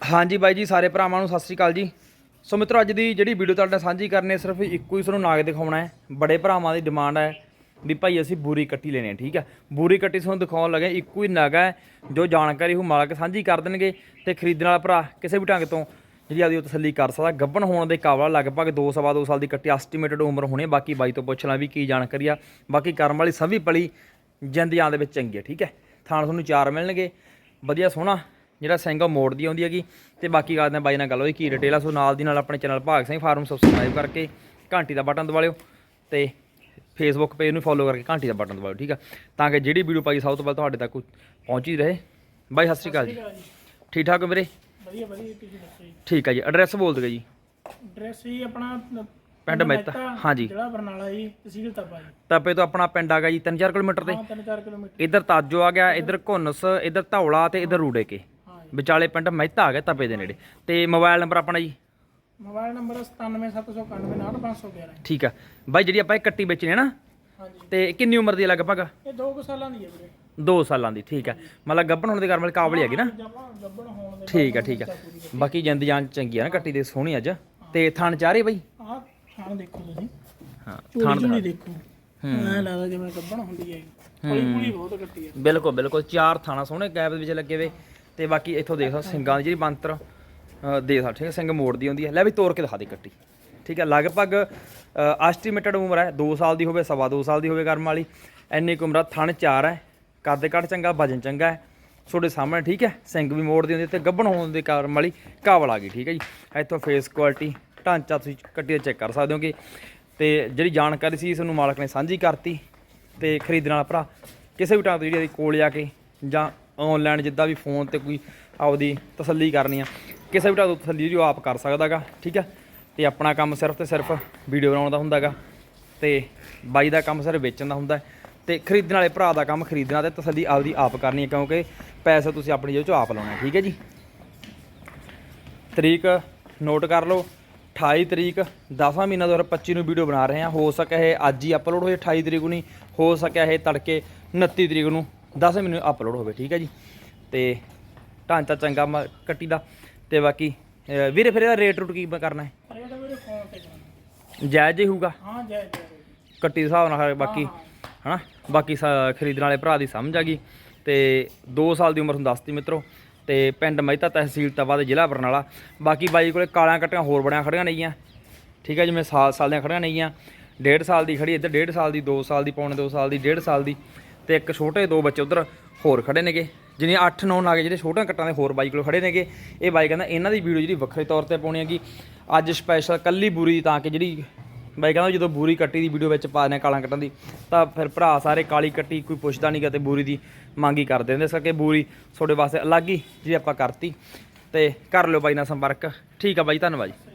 ਹਾਂਜੀ ਬਾਈ ਜੀ, ਸਾਰੇ ਭਰਾਵਾਂ ਨੂੰ ਸਤਿ ਸ੍ਰੀ ਅਕਾਲ ਜੀ। ਸੋ ਮਿੱਤਰੋ, ਅੱਜ ਦੀ ਜਿਹੜੀ ਵੀਡੀਓ ਤੁਹਾਡੇ ਨਾਲ ਸਾਂਝੀ ਕਰਨੀ ਹੈ, ਸਿਰਫ ਇੱਕੋ ਹੀ ਤੁਹਾਨੂੰ ਨਾਗ ਦਿਖਾਉਣਾ ਹੈ। ਬੜੇ ਭਰਾਵਾਂ ਦੀ ਡਿਮਾਂਡ ਹੈ ਵੀ ਭਾਈ ਅਸੀਂ ਬੂਰੀ ਕੱਟੀ ਲੈਣੀ ਹੈ, ਠੀਕ ਹੈ? ਬੂਰੀ ਕੱਟੀ ਤੁਹਾਨੂੰ ਦਿਖਾਉਣ ਲੱਗੇ, ਇੱਕੋ ਹੀ ਨਗ ਹੈ, ਜੋ ਜਾਣਕਾਰੀ ਉਹ ਮਾਲਕ ਸਾਂਝੀ ਕਰ ਦੇਣਗੇ ਤੇ ਖਰੀਦਣ ਵਾਲਾ ਭਰਾ ਕਿਸੇ ਵੀ ਢੰਗ ਤੋਂ ਜਿਹੜੀ ਆਦੀ ਉਹ ਤਸੱਲੀ ਕਰ ਸਕਦਾ। ਗੱਭਣ ਹੋਣ ਦੇ ਕਾਬਲ ਲਗਭਗ 2 ਸਵਾ 2 ਸਾਲ ਦੀ ਕੱਟੀ ਐਸਟੀਮੇਟਡ ਉਮਰ ਹੋਣੀ ਹੈ। ਬਾਕੀ ਬਾਈ ਤੋਂ ਪੁੱਛ ਲਾਂ ਵੀ ਕੀ ਜਾਣਕਾਰੀ ਆ। ਬਾਕੀ ਕਰਮ ਵਾਲੀ ਸਭੀ ਪਲੀ ਜਿੰਦਿਆਂ ਦੇ ਵਿੱਚ ਚੰਗੀ ਹੈ, ਠੀਕ ਹੈ? ਥਾਣ ਤੁਹਾਨੂੰ ਚਾਰ ਮਿਲਣਗੇ। ਵਧੀਆ ਸੋਹਣਾ ਜਿਹੜਾ ਸਿੰਘ ਉਹ ਮੋੜ ਦੀ ਆਉਂਦੀ ਹੈਗੀ। ਤੇ ਬਾਕੀ ਗੱਲ ਨੇ ਬਾਈ ਨਾਲ ਗੱਲ ਹੋਈ ਕੀ ਡਿਟੇਲ ਆ ਸੋ ਨਾਲ ਦੀ ਨਾਲ ਆਪਣੇ ਚੈਨਲ ਭਾਗ ਸਿੰਘ ਫਾਰਮ ਸਬਸਕ੍ਰਾਈਬ ਕਰਕੇ ਘੰਟੀ ਦਾ ਬਟਨ ਦਬਾ ਲਿਓ ਤੇ ਫੇਸਬੁੱਕ ਪੇਜ ਨੂੰ ਫੋਲੋ ਕਰਕੇ ਘੰਟੀ ਦਾ ਬਟਨ ਦਬਾ ਲਿਓ ਠੀਕ ਆ? ਤਾਂ ਕਿ ਜਿਹੜੀ ਵੀਡੀਓ ਪਾਈ ਸਭ ਤੋਂ ਪਹਿਲਾਂ ਤੁਹਾਡੇ ਤੱਕ ਪਹੁੰਚੀ ਰਹੇ। ਬਾਈ ਸਤਿ ਸ਼੍ਰੀ ਅਕਾਲ ਜੀ। ਠੀਕ ਠਾਕ ਹੋ ਵੀਰੇ? ਵਧੀਆ ਵਧੀਆ ਤੁਸੀਂ ਦੱਸੋ ਜੀ? ਠੀਕ ਆ ਜੀ। ਐਡਰੈਸ ਬੋਲ ਦਿਓ ਜੀ। ਐਡਰੈਸ ਹੀ ਆਪਣਾ ਪਿੰਡ ਮਹਿਤਾ। ਹਾਂਜੀ ਜ਼ਿਲ੍ਹਾ ਬਰਨਾਲਾ ਜੀ ਤਹਿਸੀਲ ਤਪਾ ਜੀ। ਤਾਪੇ ਤੋਂ ਆਪਣਾ ਪਿੰਡ ਆਗਾ ਜੀ 3-4 ਕਿਲੋਮੀਟਰ ਤੇ। ਹਾਂ 3-4 ਕਿਲੋਮੀਟਰ। ਇੱਧਰ ਤਾਜੋ ਆ ਗਿਆ ਇੱਧਰ ਘੁੰਨਸ ਇੱਧਰ ਧੌਲਾ ਤੇ ਇੱਧਰ ਰੂੜੇ ਕੇ ਜੀ ਵਿਚਾਲੇ ਪਿੰਡ ਮਹਿਤਾ ਆ ਗਿਆ ਤਪੇ ਦੇ ਨੇੜੇ। ਤੇ ਮੋਬਾਈਲ ਨੰਬਰ ਆਪਣਾ ਜੀ? ਮੋਬਾਈਲ ਨੰਬਰ 9779198511 ਠੀਕ ਆ। ਬਾਈ ਜਿਹੜੀ ਆਪਾਂ ਇਹ ਕੱਟੀ ਵੇਚਣੀ ਹੈ ਨਾ ਹਾਂਜੀ। ਤੇ ਕਿੰਨੀ ਉਮਰ ਦੀ ਹੈ ਲਗਭਗ? ਇਹ 2 ਕੁ ਸਾਲਾਂ ਦੀ ਹੈ ਵੀਰੇ। 2 ਸਾਲਾਂ ਦੀ ਠੀਕ ਹੈ ਮਤਲਬ ਗੱਭਣ ਹੋਣ ਦੇ ਕਾਰਨ ਕਾਬਲੀ ਹੈਗੀ ਨਾ? ਗੱਬਣ ਹੋਣ ਦੇ ਠੀਕ ਆ ਠੀਕ ਆ। ਬਾਕੀ ਜਿੰਦ ਜਾਨ ਚੰਗੀ ਆ ਨਾ ਕੱਟੀ ਦੇ ਸੋਹਣੀ ਅੱਜ। ਤੇ ਥਣ ਚਾਰੇ ਬਾਈ? ਆਹ ਥਾਣ ਦੇਖੋ ਤੁਸੀਂ। ਹਾਂ ਦੇਖੋ ਲੱਗਦਾ ਜਿਵੇਂ ਗੱਬਣ ਹੁੰਦੀ ਹੈ। ਬਹੁਤ ਕੱਟੀ ਹੈ। ਬਿਲਕੁਲ ਬਿਲਕੁਲ। ਚਾਰ ਥਾਣਾ ਸੋਹਣੇ ਗੈਪ ਦੇ ਵਿੱਚ ਲੱਗੇ ਵੇ। ਤੇ ਬਾਕੀ ਇੱਥੋਂ ਦੇਖ ਸਕਦੇ ਸਿੰਘਾਂ ਦੀ ਜਿਹੜੀ ਬੰਤਰ ਅ, ਦੇ ਸਕਦੇ ਠੀਕ ਹੈ ਸਿੰਘ ਮੋੜ ਹੁੰਦੀ ਹੈ। ਲੈ ਵੀ ਤੋੜ ਕੇ ਦਿਖਾ ਦੇ ਕੱਟੀ ਠੀਕ ਹੈ ਲਗਭਗ ਐਸਟੀਮੇਟਡ ਉਮਰ ਹੈ। 2 ਸਾਲ ਦੀ ਹੋਵੇ ਸਵਾ 2 ਸਾਲ ਦੀ ਹੋਵੇ ਕਰਮ ਵਾਲੀ। ਇੰਨੀ ਕੁ ਉਮਰ ਆ, ਥਣ ਚਾਰ ਹੈ। ਕੱਦ ਕੱਟ ਚੰਗਾ ਵਜਨ ਚੰਗਾ ਹੈ। ਤੁਹਾਡੇ ਸਾਹਮਣੇ ਠੀਕ ਹੈ ਸਿੰਘ ਵੀ ਮੋੜਦੀ ਹੁੰਦੀ ਹੈ ਤੇ ਗੱਭਣ ਹੋਣ ਦੇ ਕਾਰਨ ਵਾਲੀ ਕਾਬਲ ਆ ਗਈ ਠੀਕ ਹੈ ਜੀ। ਇੱਥੋਂ ਫੇਸ ਕੁਆਲਿਟੀ ਢਾਂਚਾ ਤੁਸੀਂ ਕੱਟੀ ਚੈੱਕ ਕਰ ਸਕਦੇ ਹੋਗੇ। ਤੇ ਜਿਹੜੀ ਜਾਣਕਾਰੀ ਸੀ ਇਸ ਮਾਲਕ ਨੇ ਸਾਂਝੀ ਕਰਤੀ। ਤੇ ਖਰੀਦਣ ਵਾਲਾ ਭਰਾ ਕਿਸੇ ਵੀ ਟਾਈਮ ਤੋਂ ਜਿਹੜੀ ਇਹਦੇ ਕੋਲ ਆ ਕੇ ਜਾਂ ਆਨਲਾਈਨ ਜਿੱਦਾਂ ਵੀ ਫੋਨ ਤੇ ਕੋਈ ਆਪਦੀ ਤਸੱਲੀ ਕਰਨੀ ਆ, ਕਿਸੇ ਵੀ ਟਾਈਮ ਤੋਂ ਤਸੱਲੀ ਜਿਹੜੀ ਆਪ ਕਰ ਸਕਦਾਗਾ, ਠੀਕ ਆ? ਤੇ ਆਪਣਾ ਕੰਮ ਸਿਰਫ ਤੇ ਸਿਰਫ ਵੀਡੀਓ ਬਣਾਉਣ ਦਾ ਹੁੰਦਾਗਾ ਤੇ ਬਾਈ ਦਾ ਕੰਮ ਸਿਰਫ ਵੇਚਣ ਦਾ ਹੁੰਦਾ ਹੈ ਤੇ ਖਰੀਦਣ ਵਾਲੇ ਭਰਾ ਦਾ ਕੰਮ ਖਰੀਦਣਾ ਤੇ ਤਸੱਲੀ ਆਪਦੀ ਆਪ ਕਰਨੀ ਹੈ, ਕਿਉਂਕਿ ਪੈਸਾ ਤੁਸੀਂ ਆਪਣੀ ਜੇਬ ਚੋਂ ਆਪ ਲਾਉਣਾ ਠੀਕ ਹੈ ਜੀ? ਤਰੀਕ ਨੋਟ ਕਰ ਲਓ 28 ਤਰੀਕ 10ਵਾਂ ਮਹੀਨਾ 2025 ਨੂੰ ਵੀਡੀਓ ਬਣਾ ਰਹੇ ਹਾਂ, ਹੋ ਸਕਿਆ ਇਹ ਅੱਜ ਹੀ ਅਪਲੋਡ ਹੋਏ 28 ਤਰੀਕ ਨੂੰ ਨਹੀਂ ਹੋ ਸਕਿਆ ਇਹ ਤੜਕੇ 29 ਤਰੀਕ ਨੂੰ 10ਵੇਂ ਮਹੀਨੇ ਅਪਲੋਡ ਹੋਵੇ ਠੀਕ ਹੈ ਜੀ? ਤੇ ਢਾਂਚਾ ਚੰਗਾ ਕੱਟੀ ਦਾ। ਤੇ ਬਾਕੀ ਵੀਰੇ ਫਿਰ ਇਹਦਾ ਰੇਟ ਰੂਟ ਕੀ ਕਰਨਾ ਹੈ। ਜਾਇਜ਼ ਹੀ ਹੋਊਗਾ। ਹਾਂ ਜੈ ਜੈ ਕੱਟੀ ਦੇ ਹਿਸਾਬ ਨਾਲ ਬਾਕੀ ਹਨਾ? ਬਾਕੀ ਖਰੀਦਣ ਵਾਲੇ ਭਰਾ ਦੀ ਸਮਝ ਆ ਗਈ। ਤੇ 2 ਸਾਲ ਦੀ ਉਮਰ ਨੂੰ ਦੱਸਤੀ ਮਿੱਤਰੋ। ਤੇ ਪਿੰਡ ਮਹਿਤਾ ਤਹਿਸੀਲ ਤਵਾ ਦੇ ਜ਼ਿਲ੍ਹਾ ਬਰਨਾਲਾ। ਬਾਕੀ ਬਾਈ ਕੋਲੇ ਕਾਲਾਂ ਕੱਟੀਆਂ ਹੋਰ ਬੜੀਆਂ ਖੜੀਆਂ ਨੇਗੀਆਂ। ਠੀਕ ਹੈ ਜਿਵੇਂ ਸਾਲ ਸਾਲ ਦੀਆਂ ਖੜੀਆਂ ਨੇਗੀਆਂ। ਡੇਢ ਸਾਲ ਦੀ ਖੜੀ ਇੱਧਰ ਡੇਢ ਸਾਲ ਦੀ 2 ਸਾਲ ਦੀ ਪੌਣੇ 2 ਸਾਲ ਦੀ ਡੇਢ ਸਾਲ ਦੀ। ਤੇ ਇੱਕ ਛੋਟੇ ਦੋ ਬੱਚੇ ਉਧਰ ਹੋਰ ਖੜੇ ਨੇਗੇ। ਜਿਹਨੇ 8 9 ਲਾਗੇ ਜਿਹੜੇ ਛੋਟੇ ਕੱਟਾਂ ਦੇ ਹੋਰ ਬਾਈ ਕੋਲ ਖੜੇ ਨੇਗੇ। ਇਹ ਬਾਈ ਕਹਿੰਦਾ ਇਹਨਾਂ ਦੀ ਵੀਡੀਓ ਜਿਹੜੀ ਵੱਖਰੇ ਤੌਰ ਤੇ ਪਾਉਣੀ ਹੈਗੀ। ਅੱਜ ਸਪੈਸ਼ਲ ਕੱਲੀ ਬੂਰੀ ਦੀ ਤਾਂ ਕਿ ਜਿਹੜੀ ਬਾਈ ਕਹਿੰਦਾ ਜਦੋਂ ਬੂਰੀ ਕੱਟੀ ਦੀ ਵੀਡੀਓ ਵਿੱਚ ਪਾ ਦਿੰਦੇ ਹਾਂ ਕਾਲਾਂ ਕੱਟਣ ਦੀ, ਤਾਂ ਫਿਰ ਭਰਾ ਸਾਰੇ ਕਾਲੀ ਕੱਟੀ ਕੋਈ ਪੁੱਛਦਾ ਨਹੀਂਗਾ ਤੇ ਬੂਰੀ ਦੀ ਮੰਗ ਹੀ ਕਰ ਦਿੰਦੇ ਸਕੇ ਕਰਕੇ ਬੂਰੀ ਤੁਹਾਡੇ ਵਾਸਤੇ ਅਲੱਗ ਹੀ ਜਿਹੜੀ ਆਪਾਂ ਕਰਤੀ। ਤੇ ਕਰ ਲਿਓ ਬਾਈ ਨਾਲ ਸੰਪਰਕ। ਠੀਕ ਆ ਬਾਈ, ਧੰਨਵਾਦ ਜੀ।